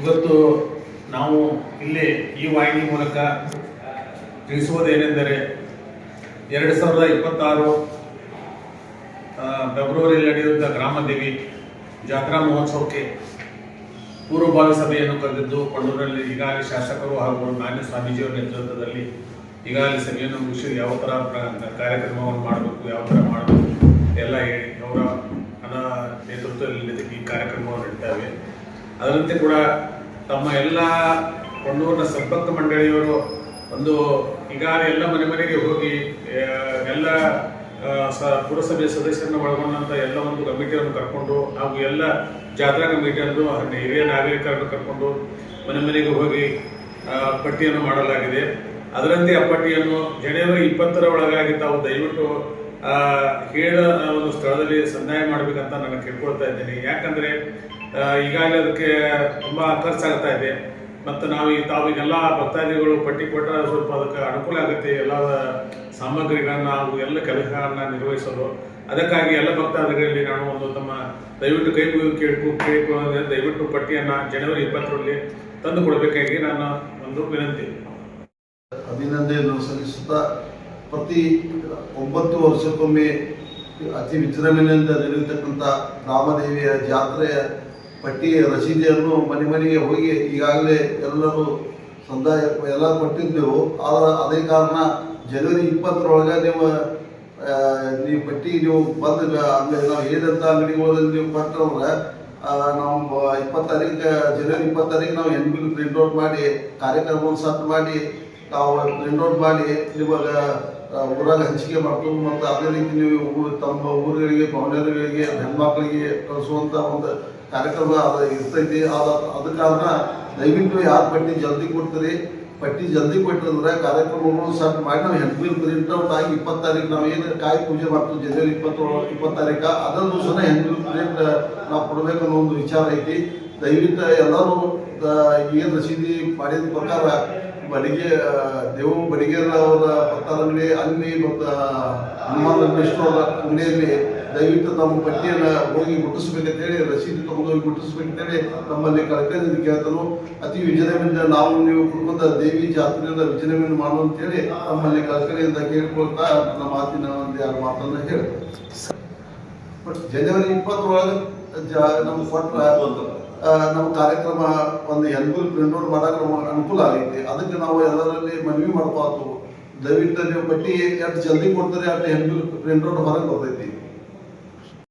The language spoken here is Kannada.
ಇವತ್ತು ನಾವು ಇಲ್ಲಿ ಈ ವಾಹಿನಿ ಮೂಲಕ ತಿಳಿಸುವುದೇನೆಂದರೆ ಎರಡು ಸಾವಿರದ ಇಪ್ಪತ್ತಾರು ಫೆಬ್ರವರಿಯಲ್ಲಿ ನಡೆಯುವಂಥ ಗ್ರಾಮದೇವಿ ಜಾತ್ರಾ ಮಹೋತ್ಸವಕ್ಕೆ ಪೂರ್ವಭಾವಿ ಸಭೆಯನ್ನು ಕರೆದಿದ್ದು ಕೊಡೂರಿನಲ್ಲಿ ಈಗಾಗಲೇ ಶಾಸಕರು ಹಾಗೂ ಮಾನ್ಯ ಸ್ವಾಮೀಜಿಯವರ ನೇತೃತ್ವದಲ್ಲಿ ಈಗಾಗಲೇ ಸಭೆಯನ್ನು ಮುಗಿಸಿ ಯಾವ ಥರ ಕಾರ್ಯಕ್ರಮವನ್ನು ಮಾಡಬೇಕು, ಯಾವ ಥರ ಮಾಡಬೇಕು ಎಲ್ಲ ಹೇಳಿ ಅವರ ನೇತೃತ್ವದಲ್ಲಿ ಈ ಕಾರ್ಯಕ್ರಮವನ್ನು ನಡೀತಾವೆ ಅದರಂತೆ ಕೂಡ ತಮ್ಮ ಎಲ್ಲ ಕೊಂಡೂರಿನ ಸಂಪತ್ ಮಂಡಳಿಯವರು ಒಂದು ಈಗಾಗಲೇ ಎಲ್ಲ ಮನೆ ಮನೆಗೆ ಹೋಗಿ ಎಲ್ಲ ಸ, ಪುರಸಭೆ ಸದಸ್ಯರನ್ನ ಒಳಗೊಂಡಂತ ಎಲ್ಲ ಒಂದು ಕಮಿಟಿಯನ್ನು ಕರ್ಕೊಂಡು ಹಾಗೂ ಎಲ್ಲ ಜಾತ್ರಾ ಕಮಿಟಿಯನ್ನು ಹಿರಿಯ ನಾಗರಿಕರನ್ನು ಕರ್ಕೊಂಡು ಮನೆ ಮನೆಗೆ ಹೋಗಿ ಪಟ್ಟಿಯನ್ನು ಮಾಡಲಾಗಿದೆ. ಅದರಂತೆ ಆ ಪಟ್ಟಿಯನ್ನು ಜನವರಿ ಇಪ್ಪತ್ತರ ಒಳಗಾಗಿ ತಾವು ದಯವಿಟ್ಟು ಹೇಳ ಒಂದು ಸ್ಥಳದಲ್ಲಿ ಸಂದಾಯ ಮಾಡಬೇಕಂತ ನಾನು ಕೇಳ್ಕೊಳ್ತಾ ಇದ್ದೀನಿ. ಯಾಕಂದ್ರೆ ಈಗಾಗಲೇ ಅದಕ್ಕೆ ತುಂಬಾ ಖರ್ಚಾಗ್ತಾ ಇದೆ. ಮತ್ತು ನಾವು ಈ ತಾವು ತಾವಿಗೆಲ್ಲ ಭಕ್ತಾದಿಗಳು ಪಟ್ಟಿ ಕೊಟ್ಟರೆ ಸ್ವಲ್ಪ ಅದಕ್ಕೆ ಅನುಕೂಲ ಆಗುತ್ತೆ. ಎಲ್ಲ ಸಾಮಗ್ರಿಗಳನ್ನ ಹಾಗೂ ಎಲ್ಲ ಕೆಲಸಗಳನ್ನ ನಿರ್ವಹಿಸಲು. ಅದಕ್ಕಾಗಿ ಎಲ್ಲ ಭಕ್ತಾದಿಗಳಲ್ಲಿ ನಾನು ಒಂದು ತಮ್ಮ ದಯವಿಟ್ಟು ಕೈ ಕೇಳಿಕೊ ಕೇಳಿಕೊಳ್ಳೋದ್ರೆ ದಯವಿಟ್ಟು ಪಟ್ಟಿಯನ್ನು ಜನವರಿ ಇಪ್ಪತ್ತರಲ್ಲಿ ತಂದು ಕೊಡಬೇಕಾಗಿ ನಾನು ಒಂದು ವಿನಂತಿ. ಅಭಿನಂದನೆಯನ್ನು ಸಲ್ಲಿಸುತ್ತಾ ಪ್ರತಿ ಒಂಬತ್ತು ವರ್ಷಕ್ಕೊಮ್ಮೆ ಅತಿ ವಿಜೃಂಭಣೆಯಿಂದ ನಡೆಯತಕ್ಕಂಥ ರಾಮದೇವಿಯ ಜಾತ್ರೆಯ ಪಟ್ಟಿಯ ರಸೀದಿಯನ್ನು ಮನೆ ಮನೆಗೆ ಹೋಗಿ ಈಗಾಗಲೇ ಎಲ್ಲರೂ ಸಂದಾಯ ಎಲ್ಲ ಕೊಟ್ಟಿದ್ದೆವು. ಆದರೆ ಅದೇ ಕಾರಣ ಜನವರಿ ಇಪ್ಪತ್ತರೊಳಗೆ ನೀವು ನೀವು ಪಟ್ಟಿ ನೀವು ಬಂದು, ಅಂದರೆ ನಾವು ಹೇಳಿದಂಥ ಅಂಗಡಿಗಳಲ್ಲಿ ನೀವು ಕೊಟ್ಟರೆ ನಾವು ಇಪ್ಪತ್ತು ಜನವರಿ ಇಪ್ಪತ್ತು ತಾರೀಕು ನಾವು ಎನ್ ಬಿಲ್ ಪ್ರಿಂಟ್ಔಟ್ ಮಾಡಿ, ಕಾರ್ಯಕ್ರಮವನ್ನು ಸಟ್ ಮಾಡಿ ನಾವು ಪ್ರಿಂಟ್ಔಟ್ ಮಾಡಿ, ನಿಮಗೆ ಊರಾಗ ಹಂಚಿಕೆ ಮಾಡ್ಕೊಂಡು ಮತ್ತು ಅದೇ ರೀತಿ ನೀವು ತಮ್ಮ ಊರುಗಳಿಗೆ ಭವನಗಳಿಗೆ ಹೆಣ್ಮಕ್ಳಿಗೆ ಕಳಿಸುವಂಥ ಒಂದು ಕಾರ್ಯಕ್ರಮ ಅದು ಇರ್ತೈತಿ. ಅದ ಅದ ಕಾರಣ ದಯವಿಟ್ಟು ಯಾರು ಪಟ್ಟಿ ಜಲ್ದಿ ಕೊಡ್ತೀರಿ? ಪಟ್ಟಿ ಜಲ್ದಿ ಕೊಟ್ಟಿದ್ರೆ ಕಾರ್ಯಕ್ರಮಗಳು ಸಟ್ ಮಾಡಿ ನಾವು ಹೆಡ್ ಪ್ರಿಂಟ್ ಔಟ್ ಆಗಿ ಇಪ್ಪತ್ತು ತಾರೀಕು ನಾವು ಏನು ಕಾಯಿ ಪೂಜೆ ಮಾಡ್ತೀವಿ, ಜನವರಿ ಇಪ್ಪತ್ತು ಇಪ್ಪತ್ತು ತಾರೀಕು. ಅದರ ದಿವಸನ ಬಿಲ್ ಪ್ರಿಂಟ್ ನಾವು ಕೊಡ್ಬೇಕು ಅನ್ನೋ ಒಂದು ವಿಚಾರ ಐತಿ. ದಯವಿಟ್ಟು ಎಲ್ಲರೂ ಏನು ರಸೀದಿ ಮಾಡಿದ ಪ್ರಕಾರ ಬಡಿಗೆ ದೇವು ಬಡಿಗೇರ ಅವರ ಭಕ್ತರ ಅಂಗಡಿ ಅಲ್ಲಿ ಮತ್ತು ಹನುಮಾನ್ ವೆಂಕಟೇಶ್ವರ ಅಂಗಡಿಯಲ್ಲಿ ದಯವಿಟ್ಟು ನಮ್ಮ ಪಟ್ಟಿಯನ್ನು ಹೋಗಿ ಮುಟ್ಟಿಸ್ಬೇಕಂತೇಳಿ ರಸೀದಿ ತಗೊಂಡು ಹೋಗಿ ಮುಟ್ಟಿಸ್ಬೇಕಂತೇಳಿ ನಮ್ಮಲ್ಲಿ ಕಳಕಳಿಯಿಂದ ಕೇಳ್ತಾನು. ಅತಿ ವಿಜೃಂಭಣೆಯಿಂದ ನಾವು ನೀವು ಕುಟುಂಬದ ದೇವಿ ಜಾತ್ರೆಯನ್ನು ವಿಜೃಂಭಣೆ ಮಾಡು ಅಂತೇಳಿ ನಮ್ಮಲ್ಲಿ ಕಳಕಳಿಯಿಂದ ಕೇಳ್ಕೊಳ್ತಾ ನನ್ನ ಮಾತಿನ ಒಂದು ಎರಡು ಮಾತನ್ನು ಹೇಳ್ತಾರೆ ಬಟ್ ಜನವರಿ ಇಪ್ಪತ್ತರೊಳಗೆ ಜ ನಮ್ಗೆ ಕೊಟ್ಟ ಆ, ನಮ್ಮ ಕಾರ್ಯಕ್ರಮ ಒಂದು ಎಲ್ಬಲ್ ಪ್ರಿಂಟ್ಔಟ್ ಮಾಡಕ್ಕೆ ನಮಗೆ ಅನುಕೂಲ ಆಗೈತಿ. ಅದಕ್ಕೆ ನಾವು ಎಲ್ಲರಲ್ಲಿ ಮನವಿ ಮಾಡ್ಬಾರ್ದು ದಯವಿಟ್ಟು ನೀವು ಪಟ್ಟಿ ಎಷ್ಟು ಜಲ್ದಿ ಕೊಡ್ತಾರೆ ಅಷ್ಟು ಪ್ರಿಂಟ್ ಔಟ್ ಹೊರಗೆ ಬರ್ತೈತಿ.